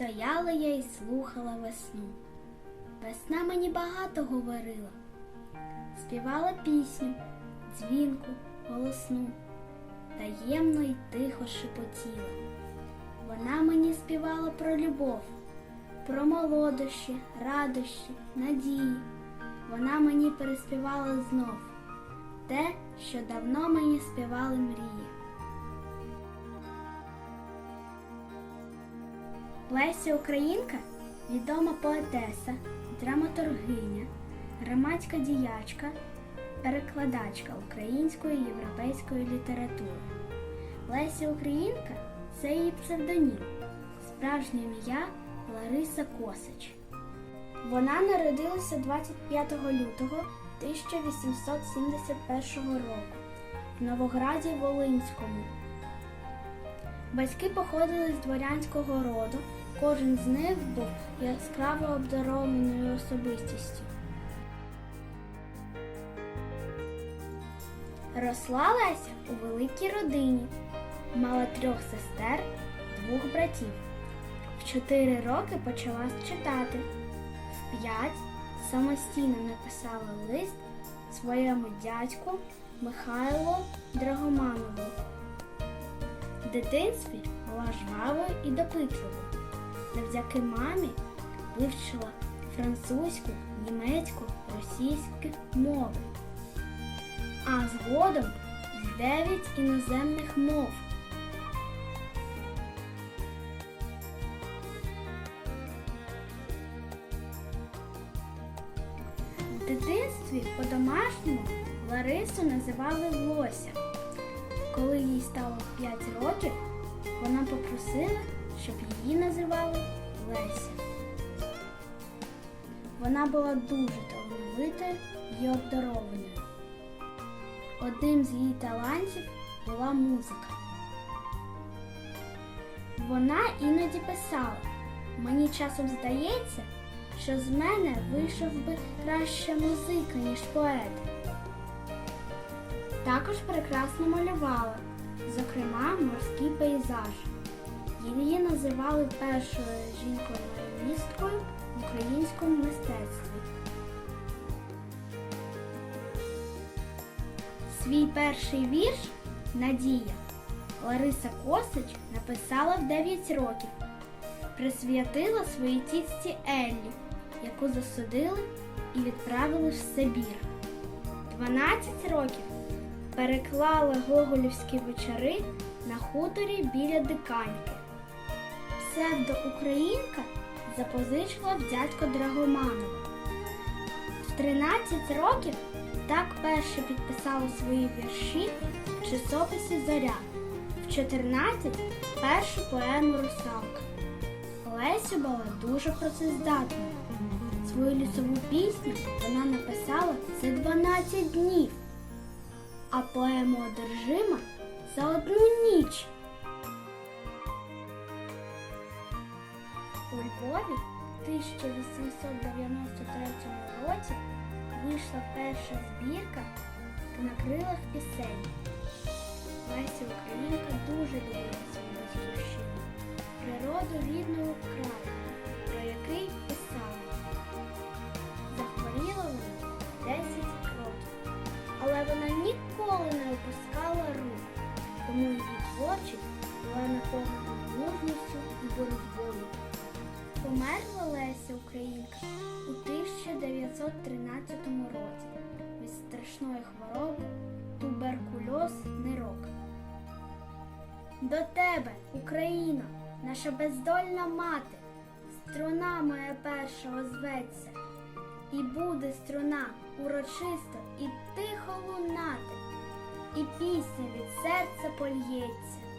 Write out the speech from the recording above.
Стояла я і слухала весну. Весна мені багато говорила, співала пісню, дзвінку, голосну, таємно й тихо шепотіла. Вона мені співала про любов, про молодощі, радощі, надії. Вона мені переспівала знов те, що давно мені співали Леся Українка відома поетеса, драматургиня, громадська діячка, перекладачка української і європейської літератури. Леся Українка це її псевдонім, справжнє ім'я Лариса Косич. Вона народилася 25 лютого 1871 року в Новограді Волинському. Батьки походили з дворянського роду, кожен з них був яскраво обдарованою особистістю. Росла Леся у великій родині, мала трьох сестер, двох братів. В чотири роки почала читати, в п'ять самостійно написала лист своєму дядьку Михайлу Драгоманову. В дитинстві була жвавою і допитливою. Завдяки мамі вивчила французьку, німецьку, російську мови, а згодом й дев'ять іноземних мов. В дитинстві по-домашньому Ларису називали Лося. Коли їй стало 5 років, вона попросила, щоб її називали Леся. Вона була дуже талановитою і обдарованою. Одним з її талантів була музика. Вона іноді писала, мені часом здається, що з мене вийшов би краща музика, ніж поет. Також прекрасно малювала, зокрема морський пейзаж. Її називали першою жінкою-маріоністкою в українському мистецтві. Свій перший вірш Надія Лариса Косич написала в 9 років. Присвятила своїй тітці Еллі, яку засудили і відправили в Сибір. 12 років переклала гоголівські вечори на хуторі біля диканьки. Псевдоукраїнка запозичила в дядько Драгоманова. В 13 років так перше підписала свої вірші в часописі Зоря. В 14 першу поему Русалка. Леся була дуже працездатною. Свою лісову пісню вона написала за 12 днів, а поему одержима за одну ніч. У Львові в 1893 році вийшла перша збірка на крилах пісень. Леся Українка дуже любила свою батьківщину, природу рідного краю, про який опускала рук, тому її творчість була наповнена мужністю і боротьбою. Померла Леся Українка у 1913 році від страшної хвороби туберкульоз нирок. До тебе, Україно, наша бездольна мати, струна моя перша озветься, і буде струна урочисто і тихо лунати, і пісня від серця польється.